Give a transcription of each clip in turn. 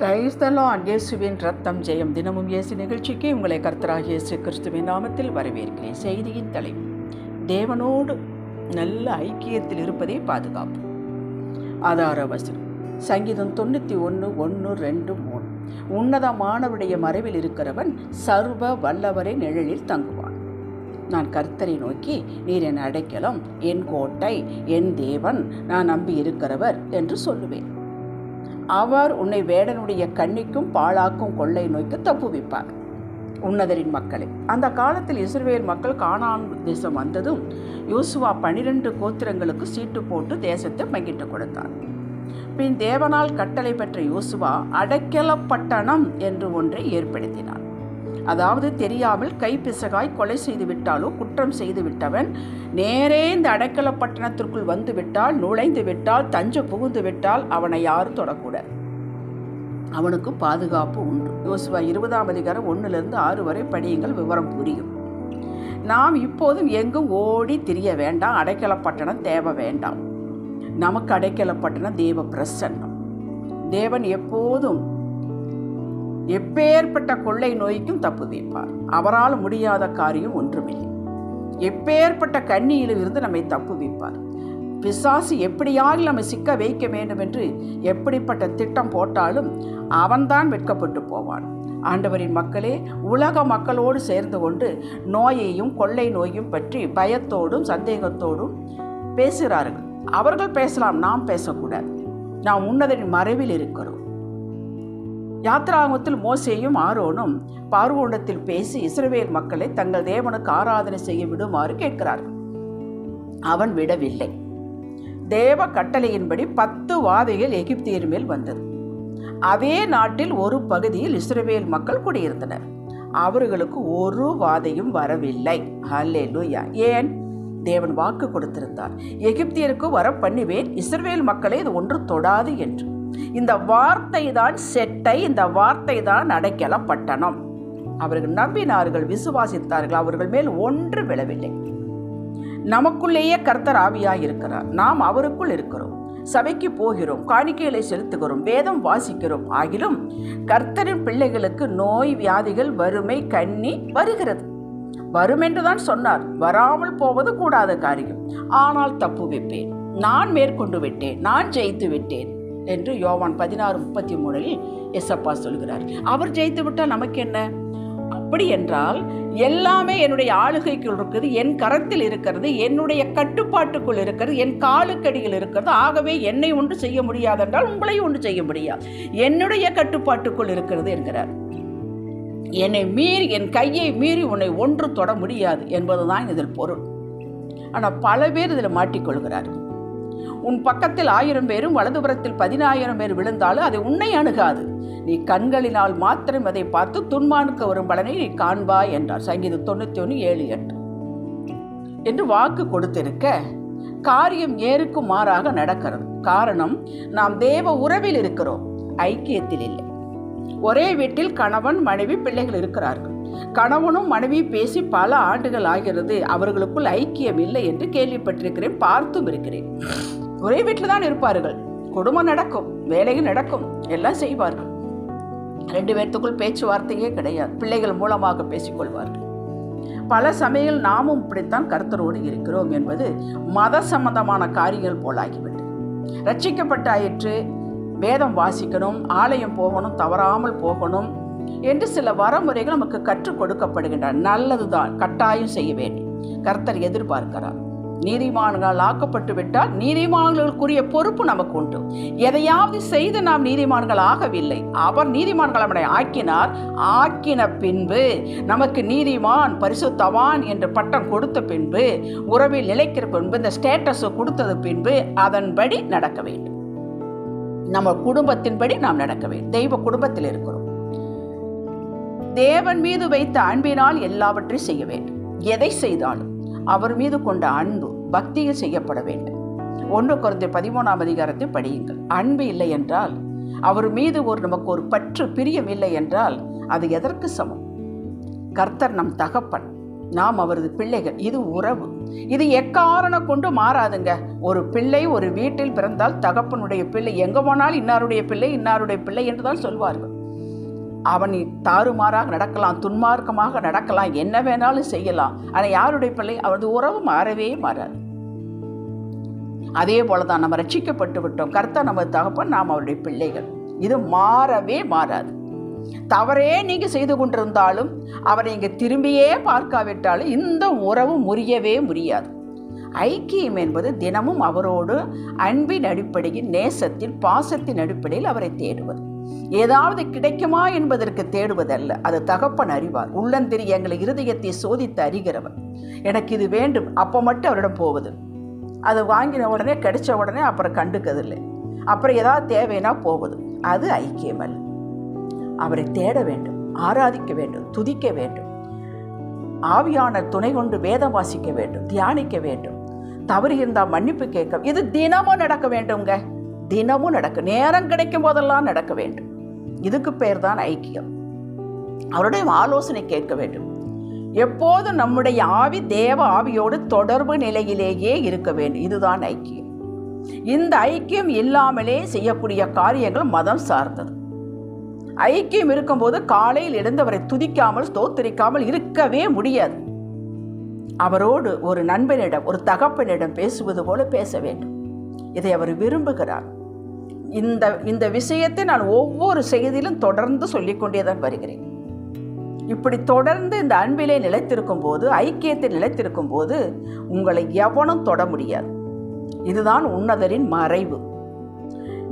கிரைஸ்தலான் இயேசுவின் ரத்தம் ஜெயம். தினமும் இயேசு நிகழ்ச்சிக்கு உங்களை கர்த்தராக இயேசு கிறிஸ்துவின் நாமத்தில் வரவேற்கிறேன். செய்தியின் தலைப்பு தேவனோடு நல்ல ஐக்கியத்தில் இருப்பதே பாதுகாப்பு ஆதார வசனம் சங்கீதம் தொண்ணூற்றி ஒன்று ஒன்று ரெண்டு மூணு. உன்னதமானவருடைய மறைவில் இருக்கிறவன் சர்வ வல்லவரை நிழலில் தங்குவான். நான் கர்த்தரை நோக்கி நீர் என் அடைக்கலம் என் கோட்டை என் தேவன் நான் நம்பி இருக்கிறவர் என்று சொல்லுவேன். அவர் உன்னை வேடனுடைய கண்ணிக்கும் பாழாக்கும் கொள்ளை நோய்க்கு தப்புவிப்பார் உன்னதரின் மக்களை. அந்த காலத்தில் இஸ்ரேல் மக்கள் காணான் தேசம் வந்ததும் யோசுவா பனிரெண்டு கோத்திரங்களுக்கு சீட்டு போட்டு தேசத்தை பங்கிட்டு கொடுத்தார். பின் தேவனால் கட்டளை பெற்ற யோசுவா அடைக்கல பட்டணம் என்று ஒன்றை ஏற்படுத்தினார். அதாவது தெரியாமல் கைப்பிசகாய் கொலை செய்து விட்டாலோ குற்றம் செய்து விட்டவன் நேரே இந்த அடைக்கல பட்டணத்திற்குள் வந்து விட்டால் நுழைந்து விட்டால் தஞ்சை புகுந்து விட்டால் அவனை யாரும் தொடக்கூடாது அவனுக்கு பாதுகாப்பு உண்டு. யோசுவா இருபதாம் அதிகாரம் ஒன்றுலேருந்து ஆறு வரை படியுங்கள் விவரம் புரியும். நாம் இப்போதும் எங்கும் ஓடி திரிய வேண்டாம் அடைக்கல பட்டணம் தேவை வேண்டாம். நமக்கு அடைக்கல பட்டணம் தேவ பிரசன்னம். தேவன் எப்போதும் எப்பேற்பட்ட கொள்ளை நோய்க்கும் தப்பு தீப்பார் அவரால் முடியாத காரியம் ஒன்றுமில்லை. எப்பேற்பட்ட கண்ணியிலிருந்து நம்மை தப்பு வைப்பார் பிசாசு எப்படியாக நம்மை சிக்க வைக்க வேண்டும் என்று எப்படிப்பட்ட திட்டம் போட்டாலும் அவன்தான் வெட்கப்பட்டு போவான். ஆண்டவரின் மக்களே உலக மக்களோடு சேர்ந்து கொண்டு நோயையும் கொள்ளை நோயும் பற்றி பயத்தோடும் சந்தேகத்தோடும் பேசுகிறார்கள். அவர்கள் பேசலாம் நாம் பேசக்கூடாது. நாம் உன்னதரின் மறைவில் இருக்கிறோம். யாத்ராங்கத்தில் மோசேயும் ஆரோனும் பார்வோண்டத்தில் பேசி இஸ்ரவேல் மக்களை தங்கள் தேவனுக்கு ஆராதனை செய்ய விடுமாறு கேட்கிறார்கள். அவன் விடவில்லை. தேவ கட்டளையின்படி பத்து வாதைகள் எகிப்தியர் மேல் வந்தது. அதே நாட்டில் ஒரு பகுதியில் இஸ்ரவேல் மக்கள் குடியிருந்தனர். அவர்களுக்கு ஒரு வாதையும் வரவில்லை. ஹல்லேலூயா. ஏன்? தேவன் வாக்கு கொடுத்திருந்தார். எகிப்தியருக்கு வர பண்ணுவேன் இஸ்ரவேல் மக்களை இது ஒன்று தொடாது என்று. இந்த வார்த்தை தான் செட்டை இந்த வார்த்தை தான் அடைக்கல பட்டணம் அவர்கள் நம்பினார்கள் விசுவாசித்தார்கள் அவர்கள் மேல் ஒன்று விழவில்லை. நமக்குள்ளேயே கர்த்தர் ஆவியாக இருக்கிறார் நாம் அவருக்குள் இருக்கிறோம். சபைக்கு போகிறோம் காணிக்கைகளை செலுத்துகிறோம் வேதம் வாசிக்கிறோம். ஆகிலும் கர்த்தரின் பிள்ளைகளுக்கு நோய் வியாதிகள் வறுமை கண்ணி வருகிறது. வரும் என்றுதான் சொன்னார். வராமல் போவது கூடாத காரியம். ஆனால் தப்பு வைப்பேன் நான் மேற்கொண்டு விட்டேன். நான் ஜெயித்து விட்டேன். என்று யோவான் பதினாறு முப்பத்தி மூணில் எஸ்அப்பா சொல்கிறார். அவர் ஜெயித்து விட்டால் நமக்கு என்ன அப்படி என்றால் எல்லாமே என்னுடைய ஆளுகைக்குள் இருக்குது என் கரத்தில் இருக்கிறது என்னுடைய கட்டுப்பாட்டுக்குள் இருக்கிறது என் காலுக்கடியில் இருக்கிறது. ஆகவே என்னை ஒன்று செய்ய முடியாதென்றால் உங்களையும் ஒன்று செய்ய முடியாது. என்னுடைய கட்டுப்பாட்டுக்குள் இருக்கிறது என்கிறார். என்னை மீறி என் கையை மீறி உன்னை ஒன்று தொட முடியாது என்பதுதான் இதில் பொருள். ஆனால் பல பேர் இதில் மாட்டிக்கொள்கிறார்கள். உன் பக்கத்தில் ஆயிரம் பேரும் வலதுபுறத்தில் பதினாயிரம் பேர் விழுந்தாலும் அது உன்னை அணுகாது. நீ கண்களினால் மாத்திரம் அதை பார்த்து துன்மானுக்கு வரும் பலனை நீ காண்பாய் என்றார். சங்கீதம் தொண்ணூற்றி ஒன்று ஏழு எட்டு. என்று வாக்கு கொடுத்திருக்க காரியம் ஏருக்கு மாறாக நடக்கிறது. காரணம் நாம் தேவ உறவில் இருக்கிறோம். ஐக்கியத்தில் இல்லை. ஒரே வீட்டில் கணவன் மனைவி பிள்ளைகள் இருக்கிறார்கள். கணவனும் மனைவி பேசி பல ஆண்டுகள் ஆகிறது. அவர்களுக்குள் ஐக்கியம் இல்லை என்று கேள்விப்பட்டிருக்கிறேன் பார்த்தும் இருக்கிறேன். ஒரே வீட்டில் தான் இருப்பார்கள். குடும்பம் நடக்கும் வேலையும் நடக்கும் எல்லாம் செய்வார்கள். ரெண்டு பேர்த்துக்குள் பேச்சுவார்த்தையே கிடையாது. பிள்ளைகள் மூலமாக பேசிக்கொள்வார்கள். பல சமயம் நாமும் இப்படித்தான் கருத்தரோடு இருக்கிறோம் என்பது மத சம்பந்தமான காரியங்கள் போலாகிவிட்டது ரட்சிக்கப்பட்டாயிற்று வேதம் வாசிக்கணும் ஆலயம் போகணும் தவறாமல் போகணும் என்று சில வரமுறைகள் நமக்கு கற்றுக் கொடுக்கப்படுகின்றன. நல்லதுதான் கட்டாயம் செய்ய வேண்டும். கர்த்தர் எதிர்பார்க்கிறார். நீதிமான்கள் ஆக்கப்பட்டு விட்டால் நீதிமான்களுக்குரிய பொறுப்பு நமக்கு உண்டு எதையாவது செய்து நாம் நீதிமான்கள் ஆகவில்லை அவர் நீதிமான்கள் நம்மளை ஆக்கினார். ஆக்கின பின்பு நமக்கு நீதிமான் பரிசுத்தவான் என்ற பட்டம் கொடுத்த பின்பு உறவில் நிலைக்கிற பின்பு இந்த ஸ்டேட்டஸை கொடுத்தது பின்பு அதன்படி நடக்க வேண்டும். நம்ம குடும்பத்தின்படி நாம் நடக்க வேண்டும். தெய்வ குடும்பத்தில் இருக்கிறோம். தேவன் மீது வைத்த அன்பினால் எல்லாவற்றையும் செய்ய வேண்டும். எதை செய்தாலும். அவர் மீது கொண்ட அன்பு பக்தியில் செய்யப்பட வேண்டும். ஒன்று குறைந்த பதிமூணாம் அதிகாரத்தை படியுங்கள். அன்பு இல்லை என்றால் அவர் மீது ஒரு நமக்கு ஒரு பற்று பிரியம் இல்லை என்றால் அது எதற்கு சமம்? கர்த்தர் நம் தகப்பன். நாம் அவரது பிள்ளைகள். இது உறவு. இது எக்காரணம் கொண்டு மாறாதுங்க. ஒரு பிள்ளை ஒரு வீட்டில் பிறந்தால் தகப்பனுடைய பிள்ளை எங்கே போனாலும் இன்னாருடைய பிள்ளை இன்னாருடைய பிள்ளை என்று தான் சொல்வார்கள். அவன் தாறுமாறாக நடக்கலாம் துன்மார்க்கமாக நடக்கலாம் என்ன வேணாலும் செய்யலாம். ஆனால் யாருடைய பிள்ளை? அவரது உறவு மாறவே மாறாது. அதே போல தான் நம்ம ரட்சிக்கப்பட்டு விட்டோம். கர்த்தர் நமது தகப்பன் நாம் அவருடைய பிள்ளைகள். இது மாறவே மாறாது. தவறே நீங்க செய்து கொண்டிருந்தாலும் அவரை இங்கே திரும்பியே பார்க்காவிட்டாலும் இந்த உறவு முறியவே முடியாது ஐக்கியம் என்பது தினமும் அவரோடு அன்பின் அடிப்படையில் நேசத்தில் பாசத்தின் அடிப்படையில் அவரை தேடுவது. ஏதாவது கிடைக்குமா என்பதற்கு தேடுவதல்ல. அது தகப்பன் அறிவார். உள்ளந்திரி எங்களை இருதயத்தை சோதித்து அறிகிறவர். எனக்கு இது வேண்டும். அப்போ மட்டும் அவரிடம் போவது. அது வாங்கின உடனே கிடைச்ச உடனே அப்புறம் கண்டுக்கதில்லை. அப்புறம் ஏதாவது தேவைன்னா போவது. அது ஐக்கியம் அல்ல அவரை தேட வேண்டும் ஆராதிக்க வேண்டும் துதிக்க வேண்டும். ஆவியான துணை கொண்டு வேதம் வாசிக்க வேண்டும் தியானிக்க வேண்டும். தவறு இருந்தால் மன்னிப்பு கேட்க இது தினமும் நடக்க வேண்டுங்க தினமும் நடக்க நேரம் கிடைக்கும் போதெல்லாம் நடக்க வேண்டும். இதுக்கு பேர் தான் ஐக்கியம். அவருடைய ஆலோசனை கேட்க வேண்டும். எப்போதும் நம்முடைய ஆவி தேவ ஆவியோடு தொடர்பு நிலையிலேயே இருக்க வேண்டும். இதுதான் ஐக்கியம். இந்த ஐக்கியம் இல்லாமலே செய்யக்கூடிய காரியங்கள் மதம் சார்ந்தது. ஐக்கியம் இருக்கும்போது காலையில் எழுந்தவரை துதிக்காமல் ஸ்தோத்திரிக்காமல் இருக்கவே முடியாது. அவரோடு ஒரு நண்பனிடம் ஒரு தகப்பனிடம் பேசுவது போல பேச வேண்டும். இதை அவர் விரும்புகிறார். இந்த இந்த விஷயத்தை நான் ஒவ்வொரு செய்தியிலும் தொடர்ந்து சொல்லிக்கொண்டே தான் வருகிறேன். இப்படி தொடர்ந்து இந்த அன்பிலே நிலைத்திருக்கும் போது ஐக்கியத்தில் நிலைத்திருக்கும் போது உங்களை எவனும் தொட முடியாது. இதுதான் உன்னதரின் மறைவு.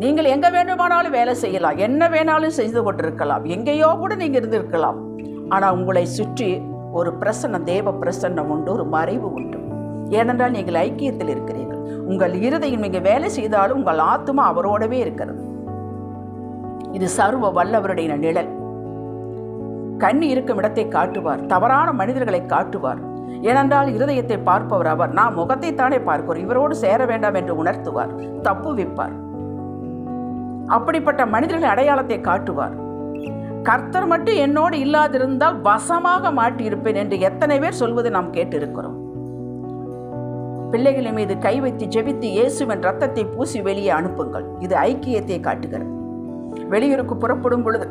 நீங்கள் எங்கே வேண்டுமானாலும் வேலை செய்யலாம். என்ன வேணாலும் செய்து கொண்டிருக்கலாம். எங்கேயோ கூட நீங்கள் இருந்திருக்கலாம். ஆனால் உங்களை சுற்றி ஒரு பிரசன்னம் தேவ பிரசன்னம் உண்டு ஒரு மறைவு உண்டு. ஏனென்றால் நீங்கள் ஐக்கியத்தில் இருக்கிறீர்கள். உங்கள் இருதயம் நீங்கள் வேலை செய்தாலும் உங்கள் ஆத்மா அவரோடவே இருக்கிறது. இது சர்வ வல்லவருடைய நிழல். கண்ணி இருக்கும் இடத்தை காட்டுவார் தவறான மனிதர்களை காட்டுவார். ஏனென்றால் இருதயத்தை பார்ப்பவர் அவர் நான் முகத்தை தானே பார்க்கிறோம் இவரோடு சேர வேண்டாம் என்று உணர்த்துவார் தப்பு விப்பார். அப்படிப்பட்ட மனிதர்களின் அடையாளத்தை காட்டுவார். கர்த்தர் மட்டும் என்னோடு இல்லாதிருந்தால் வசமாக மாட்டியிருப்பேன் என்று எத்தனை பேர் சொல்வதை நாம் கேட்டிருக்கிறோம். பிள்ளைகளின் மீது கை வைத்து ஜெபித்து இயேசுவின் ரத்தத்தை பூசி வெளியே அனுப்புங்கள். இது ஐக்கியத்தை காட்டுகிறது. வெளியூருக்கு புறப்படும் பொழுது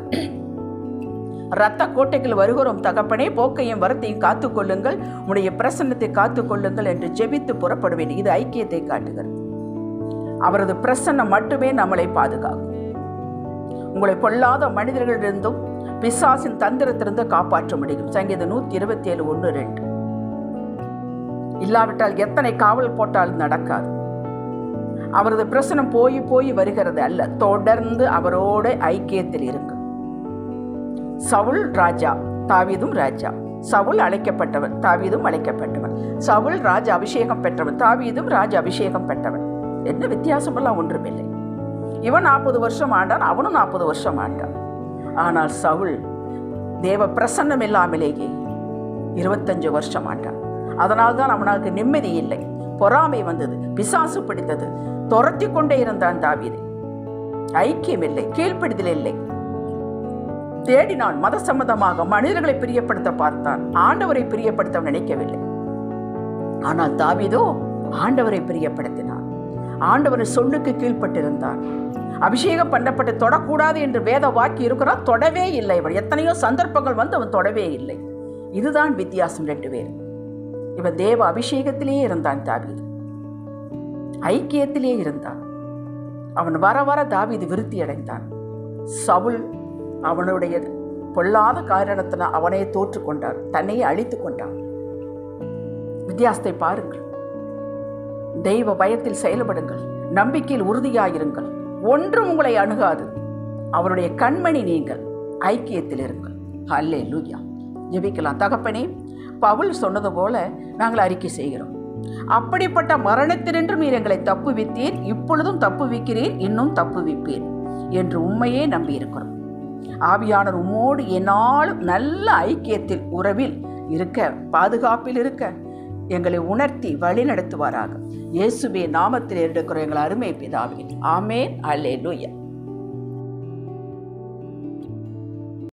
இரத்த கோட்டைகள் வருகிறோம். தகப்பனே போக்கையும் வரத்தையும் காத்துக்கொள்ளுங்கள். உடைய பிரசன்னத்தை காத்துக்கொள்ளுங்கள் என்று ஜெபித்து புறப்படுவேன். இது ஐக்கியத்தை காட்டுகிறது. அவரது பிரசன்னம் மட்டுமே நம்மளை பாதுகாக்கும். உங்களை பொல்லாத மனிதர்களிலிருந்தும் பிசாசின் தந்திரத்திலிருந்து காப்பாற்ற முடியும். சங்கீதம் நூற்றி இருபத்தி ஏழு ஒன்று ரெண்டு. இல்லாவிட்டால் எத்தனை காவல் போட்டாலும் நடக்காது. அவரது பிரசனம் போய் போய் வருகிறது அல்ல. தொடர்ந்து அவரோட ஐக்கியத்தில் இருக்கு. சவுல் ராஜா தாவீதும் ராஜா. சவுல் அழைக்கப்பட்டவன் தாவீதும் அழைக்கப்பட்டவன். சவுல் ராஜ அபிஷேகம் பெற்றவன் தாவீதும் ராஜ அபிஷேகம் பெற்றவன். என்ன வித்தியாசமெல்லாம் ஒன்றுமில்லை. இவன் நாற்பது வருஷம் ஆண்டான் அவனும் நாற்பது வருஷம் ஆண்டான். ஆனால் சவுல் தேவ பிரசன்னம் இல்லாமலேயே இருபத்தஞ்சு வருஷம் ஆண்டான். அதனால் தான் அவனுக்கு நிம்மதி இல்லை. பொறாமை வந்தது. பிசாசு பிடித்தது. துரத்தி கொண்டே இருந்தான் தாவீது. ஐக்கியம் இல்லை. கீழ்ப்பிடிதல் இல்லை. தேடினான். மத சம்மதமாக மனிதர்களை பிரியப்படுத்த பார்த்தான். ஆண்டவரை பிரியப்படுத்த நினைக்கவில்லை. ஆனால் தாவிதோ ஆண்டவரை பிரியப்படுத்தினான். ஆண்டவரின் சொல்லுக்கு கீழ்ப்பட்டிருந்தான். அபிஷேகம் பண்ணப்பட்டு தொடக்கூடாது என்று வேத வாக்கி இருக்கிறான் தொடவே இல்லை அவன் எத்தனையோ சந்தர்ப்பங்கள் வந்து அவன் தொடவே இல்லை. இதுதான் வித்தியாசம் ரெண்டு பேர் இவன் தேவ அபிஷேகத்திலேயே இருந்தான் தாவீது. ஐக்கியத்திலே இருந்தான். அவன் வர வர தாவீது விருத்தி அடைந்தான். சவுல் அவனுடைய பொல்லாத காரணத்தினால் அவனையே தோற்று கொண்டான். தன்னையே அழித்து கொண்டான். வித்தியாசத்தை பாருங்கள். தெய்வ பயத்தில் செயல்படுங்கள். நம்பிக்கையில் உறுதியாயிருங்கள். ஒன்றும் உங்களை அணுகாது. அவருடைய கண்மணி நீங்கள். ஐக்கியத்தில் இருங்கள். அல்லே லூயா ஜெபிக்கலாம். தகப்பனே பவுல் சொன்னது போல நாங்கள் அறிக்கை செய்கிறோம். அப்படிப்பட்ட மரணத்தினின்று நீர் எங்களை தப்புவித்தீர் இப்பொழுதும் தப்புவிக்கிறீர் இன்னும் தப்புவிப்பீர் என்று உண்மையே நம்பியிருக்கிறோம். ஆவியானவர் உம்மோடு என்னாலும் நல்ல ஐக்கியத்தில் உறவில் இருக்க பாதுகாப்பில் இருக்க எங்களை உணர்த்தி வழி நடத்துவாராக. இயேசுவே நாமத்தில் எடுக்கிற எங்கள் அருமை பிதாவே. ஆமேன். அல்லே லூயா